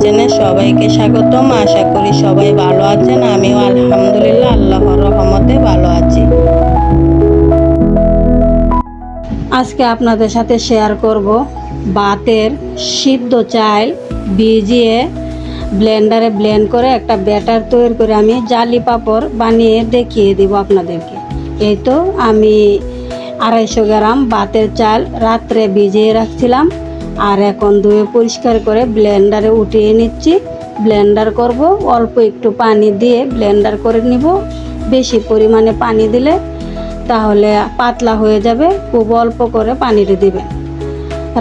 কিচেনে সবাইকে স্বাগতম। আশা করি সবাই ভালো আছেন। আমিও আলহামদুলিল্লাহ আল্লাহর রহমতে ভালো আছি। আজকে আপনাদের সাথে শেয়ার করব বাতের সিদ্ধ চাল ভিজিয়ে ব্লেন্ডারে ব্লেন্ড করে একটা ব্যাটার তৈরি করে আমি জালি পাপড় বানিয়ে দেখিয়ে দিব আপনাদেরকে। এই তো আমি আড়াইশো গ্রাম বাতের চাল রাত্রে ভিজিয়ে রাখছিলাম। আর এখন ধুয়ে পরিষ্কার করে ব্লেন্ডারে উঠিয়ে নিচ্ছি। ব্লেন্ডার করব, অল্প একটু পানি দিয়ে ব্লেন্ডার করে নিব। বেশি পরিমাণে পানি দিলে তাহলে পাতলা হয়ে যাবে, খুব অল্প করে পানিটা দিবেন।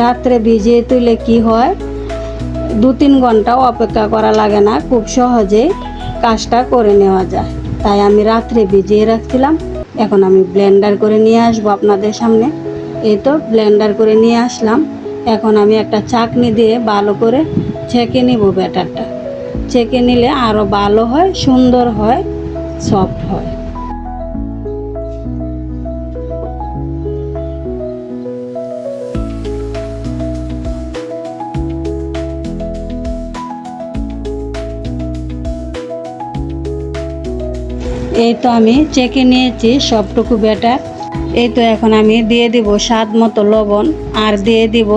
রাত্রে ভিজিয়ে তুলে কি হয়? দু তিন ঘন্টাও অপেক্ষা করা লাগে না, খুব সহজেই কাজটা করে নেওয়া যায়। তাই আমি রাত্রে ভিজিয়ে রাখছিলাম। এখন আমি ব্লেন্ডার করে নিয়ে আসব আপনাদের সামনে। এই তো ব্লেন্ডার করে নিয়ে আসলাম। এখন আমি একটা চাকনি দিয়ে ভালো করে ছেঁকে নিব ব্যাটারটা। ছেঁকে নিলে আরও ভালো হয়, সুন্দর হয়, সফট হয়। এই তো আমি চেকে নিয়েছি সবটুকু ব্যাটার। এই তো এখন আমি দিয়ে দিব স্বাদ মতো লবণ, আর দিয়ে দিব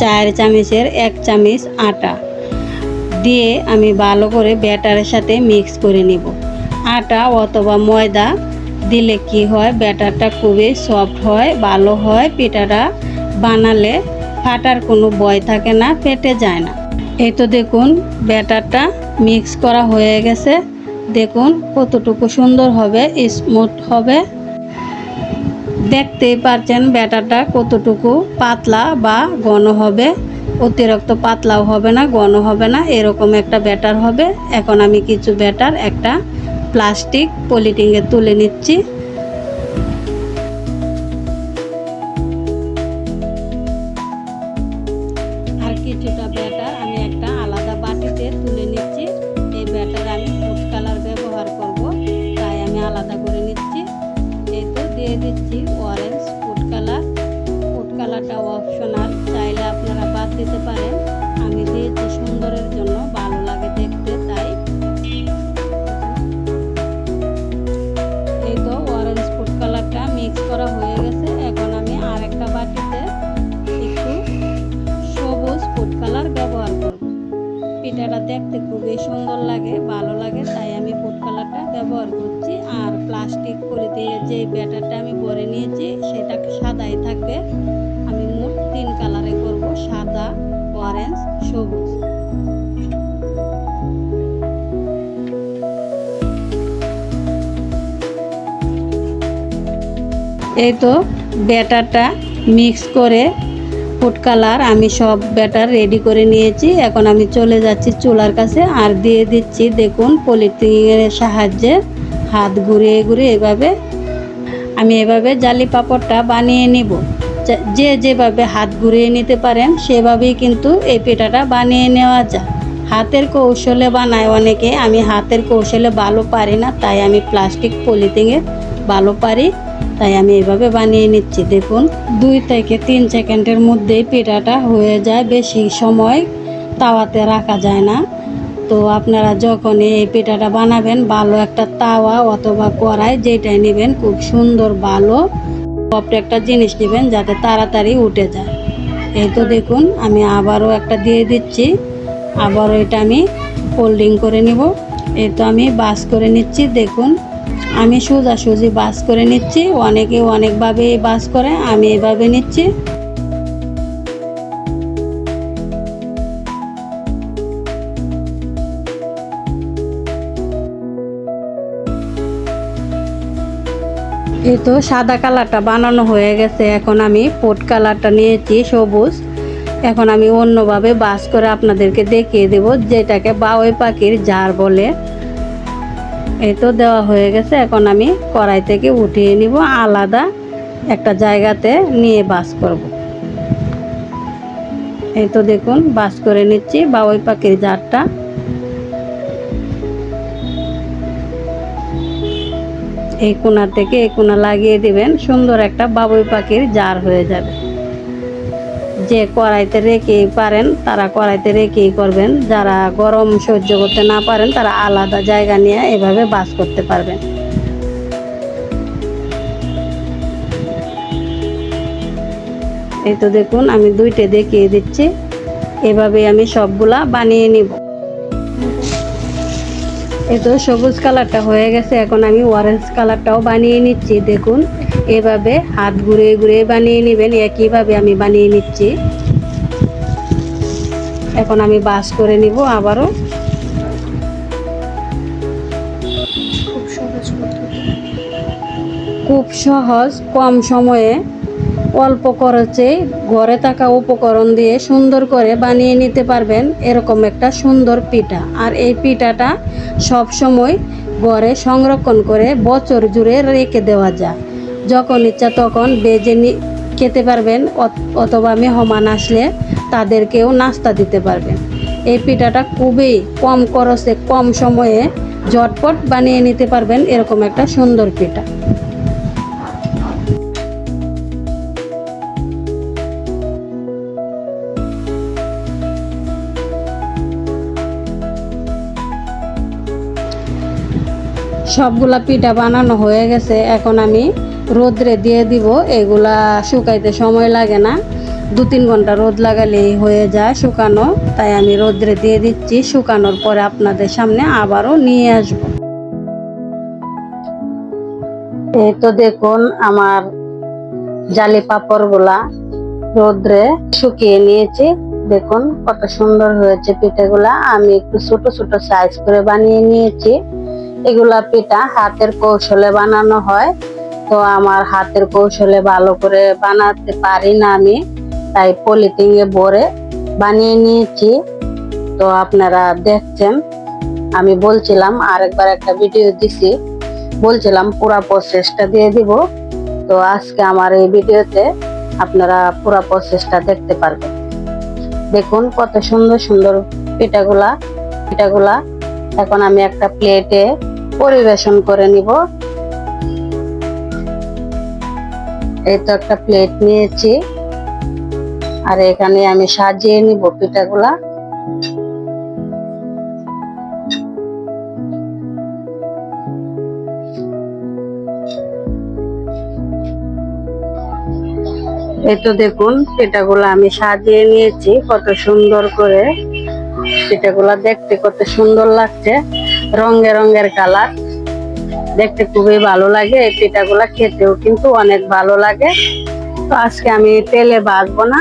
চার চামচের এক চামচ আটা দিয়ে আমি ভালো করে ব্যাটারের সাথে মিক্স করে নিব। আটা অথবা ময়দা দিলে কি হয়? ব্যাটারটা খুবই সফট হয়, ভালো হয়। পিঠাটা বানালে ফাটার কোনো ভয় থাকে না, ফেটে যায় না। এই তো দেখুন, ব্যাটারটা মিক্স করা হয়ে গেছে। দেখুন কতটুকু সুন্দর হবে, স্মুথ হবে। দেখতেই পারছেন ব্যাটারটা কতটুকু পাতলা বা ঘন হবে। অতিরিক্ত পাতলাও হবে না, ঘন হবে না, এরকম একটা ব্যাটার হবে। এখন আমি কিছু ব্যাটার, একটা প্লাস্টিক পলিটিংয়ে তুলে নিচ্ছি। আর কিছুটা ব্যাটার খুবই সুন্দর লাগে, ভালো লাগে, তাই আমি ফুড কালারটা ব্যবহার করছি। আর প্লাস্টিক করে দিয়ে যে ব্যাটারটা আমি ভরে নিয়েছি সেটা সাদাই থাকবে। আমি মোট তিন কালারে করব, সাদা অরেঞ্জ সবুজ। এই তো ব্যাটারটা মিক্স করে ফুড কালার আমি সব ব্যাটার রেডি করে নিয়েছি। এখন আমি চলে যাচ্ছি চুলার কাছে আর দিয়ে দিচ্ছি দেখুন পলিথিনের সাহায্যে হাত ঘুরিয়ে ঘুরিয়ে এভাবে আমি এভাবে জালি পাপড়টা বানিয়ে নিব। যে যেভাবে হাত ঘুরিয়ে নিতে পারেন সেভাবেই কিন্তু এই পিঠাটা বানিয়ে নেওয়া যায়। হাতের কৌশলে বানায় অনেকে, আমি হাতের কৌশলে ভালো পারি না, তাই আমি প্লাস্টিক পলিথিনে ভালো পারি। তাই আমি এভাবে বানিয়ে নিচ্ছি, দেখুন। দুই থেকে তিন সেকেন্ডের মধ্যেই পিঠাটা হয়ে যায়, বেশি সময় তাওয়াতে রাখা যায় না। তো আপনারা যখন এই পিঠাটা বানাবেন, ভালো একটা তাওয়া অথবা কড়াই যেটাই নেবেন, খুব সুন্দর, ভালো, সফট একটা জিনিস নেবেন যাতে তাড়াতাড়ি উঠে যায়। এই তো দেখুন, আমি আবারও একটা দিয়ে দিচ্ছি। আবারও এটা আমি ফোল্ডিং করে নিব। এই তো আমি বাস করে নিচ্ছি, দেখুন। আমি সোজাসুজি বাস করে নিচ্ছি। অনেকে অনেকভাবে বাস করে, আমি এভাবে নিচ্ছি। এই তো সাদা কালারটা বানানো হয়ে গেছে। এখন আমি পোট কালারটা নিয়েছি, সবুজ। এখন আমি অন্যভাবে বাস করে আপনাদেরকে দেখিয়ে দেব, যেটাকে বাউই পাখির জার বলে। এই তো দেওয়া হয়ে গেছে। এখন আমি কড়াই থেকে উঠিয়ে নিব। আলাদা একটা জায়গাতে নিয়ে বাস করব। এই তো দেখুন, বাস করে নিচ্ছি বাউই পাখির জারটা। এই কোনা থেকে এই কোনা লাগিয়ে দিবেন। সুন্দর একটা বাবুই পাখির জার হয়ে যাবে। যে কড়াইতে রেখেই পারেন, তারা কড়াইতে রেখেই করবেন। যারা গরম সহ্য করতে না পারেন, তারা আলাদা জায়গা নিয়ে এভাবে বাস করতে পারবেন। এই তো দেখুন, আমি দুইটা দেখিয়ে দিচ্ছি। এভাবে আমি সবগুলা বানিয়ে নিব। তো সবুজ কালারটা হয়ে গেছে, এখন আমি অরেঞ্জ কালারটাও বানিয়ে নিচ্ছি, দেখুন। এভাবে হাত ঘুরে ঘুরে বানিয়ে নেবেন, একইভাবে আমি বানিয়ে নিচ্ছি। এখন আমি বাস করে নিব আবারও। খুব সহজ খুব সহজ, কম সময়ে অল্প খরচে ঘরে থাকা উপকরণ দিয়ে সুন্দর করে বানিয়ে নিতে পারবেন এরকম একটা সুন্দর পিঠা। আর এই পিঠাটা সব সময় ঘরে সংরক্ষণ করে বছর জুড়ে রেখে দেওয়া যায়। যখন ইচ্ছা তখন বেজে খেতে পারবেন অথবা মেহমান আসলে তাদেরকেও নাস্তা দিতে পারবেন। এই পিঠাটা খুবই কম খরচে, কম সময়ে ঝটপট বানিয়ে নিতে পারবেন এরকম একটা সুন্দর পিঠা। সবগুলা পিঠা বানানো হয়ে গেছে। এখন আমি রোদ্রে দিয়ে দিব, এগুলা শুকাইতে সময় লাগে না। দু তিন ঘণ্টা রোদ লাগালেই হয়ে যায় শুকানো। তাই আমি রোদ্রে দিয়ে দিচ্ছি, শুকানোর পরে আপনাদের সামনে আবারও নিয়ে আসব। এই তো দেখুন আমার জালি পাপড়গুলা রোদ্রে শুকিয়ে নিয়েছি। দেখুন কত সুন্দর হয়েছে পিঠেগুলা। আমি একটু ছোট ছোট সাইজ করে বানিয়ে নিয়েছি। এগুলা পিঠা হাতের কৌশলে বানানো হয়। তো আমার হাতের কৌশলে ভালো করে বানাতে পারি না আমি, তাই পলিথিন ভরে বানিয়ে নিয়েছি। তো আপনারা দেখছেন, আমি বলছিলাম আরেকবার একটা ভিডিও দিছি, বলছিলাম পুরা প্রসেসটা দিয়ে দিব। তো আজকে আমার এই ভিডিওতে আপনারা পুরা প্রসেসটা দেখতে পারবেন। দেখুন কত সুন্দর সুন্দর পিঠাগুলা পিঠাগুলা এখন আমি একটা প্লেটে পরিবেশন করে নিব। এই তো একটা প্লেট নিয়েছি। আর এখানে আমি সাজিয়ে নিব পিঠাগুলা। এই তো দেখুন, পিঠাগুলো আমি সাজিয়ে নিয়েছি, কত সুন্দর করে। পিঠাগুলা দেখতে কত সুন্দর লাগছে। রঙে রঙের কালার। দেখতে খুবই ভালো লাগে। এই পিঠাগুলা খেতেও কিন্তু অনেক ভালো লাগে। তো আজকে আমি তেলে ভাজবো না।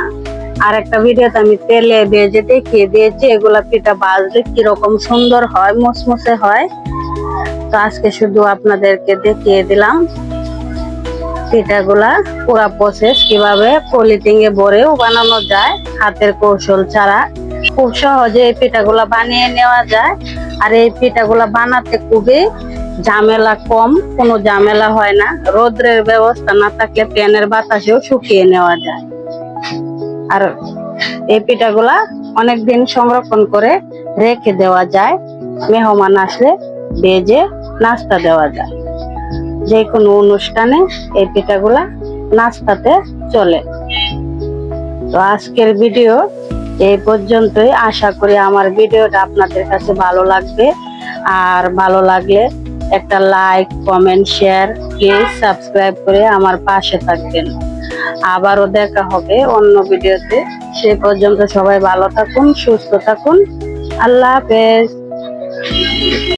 আর একটা ভিডিওতে আমি তেলে ভেজে দেখিয়ে দিয়েছি, এগুলা পিঠা ভাজলে কীরকম সুন্দর হয় মুসমুসে হয়। তো আজকে শুধু আপনাদেরকে দেখিয়ে দিলাম পিঠাগুলা, পুরা প্রসেস কীভাবে পলিথিন এ ভরেও বানানো যায়, হাতের কৌশল ছাড়া। খুব সহজে এই পিঠাগুলা বানিয়ে নেওয়া যায়। আর এই পিঠাগুলা বানাতে খুবই ঝামেলা কম, কোনো ঝামেলা হয় না। রোদ্রের ব্যবস্থা না থাকলে প্যানের বাতাসেও শুকিয়ে নেওয়া যায়। আর এই পিঠাগুলা অনেকদিন সংরক্ষণ করে রেখে দেওয়া যায়। মেহমান আসলে বেজে নাস্তা দেওয়া যায়। যে কোনো অনুষ্ঠানে এই পিঠাগুলা নাস্তাতে চলে। তো আজকের ভিডিও এই পর্যন্তই। আশা করি আমার ভিডিওটা আপনাদের কাছে ভালো লাগবে। আর ভালো লাগলে একটা like, comment, share, please subscribe করে আমার পাশে থাকবেন। আবারও দেখা হবে অন্য ভিডিওতে। সে পর্যন্ত সবাই ভালো থাকুন, সুস্থ থাকুন। আল্লাহ হাফেজ।